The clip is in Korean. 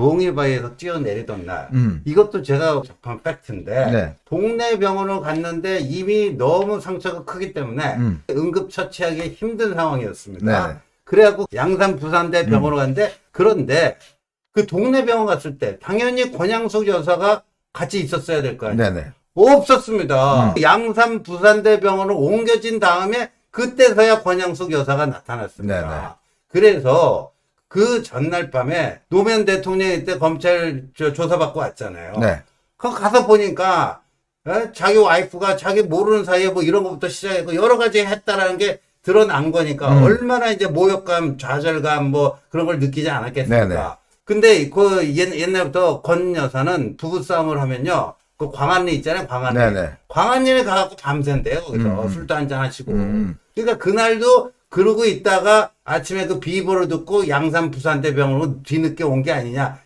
부엉이 바위에서 뛰어내리던 날 음. 이것도 제가 접한 팩트인데 네. 동네 병원을 갔는데 이미 너무 상처가 크기 때문에 음. 응급 처치하기 힘든 상황이었습니다. 네네. 그래갖고 양산 부산대 병원을 갔는데 그런데 그 동네 병원 갔을 때 당연히 권양숙 여사가 같이 있었어야 될 거 아니에요. 네네. 없었습니다. 양산 부산대 병원을 옮겨진 다음에 그때서야 권양숙 여사가 나타났습니다. 네네. 그래서 그 전날 밤에 노무현 대통령이 때 검찰 저 조사받고 왔잖아요. 네. 그 가서 보니까 에? 자기 와이프가 자기 모르는 사이에 뭐 이런 것부터 시작했고 여러 가지 했다라는 게 드러난 거니까 음. 얼마나 이제 모욕감, 좌절감 뭐 그런 걸 느끼지 않았겠습니까? 네네. 근데 그 옛, 옛날부터 권 여사는 부부싸움을 하면요. 그 광안리 있잖아요, 광안리. 네네. 광안리에 가갖고 밤샌대요, 거기서. 음, 음. 술도 한잔 하시고. 음. 그러니까 그날도 그러고 있다가 아침에 그 비보를 듣고 양산 부산대병원으로 뒤늦게 온 게 아니냐.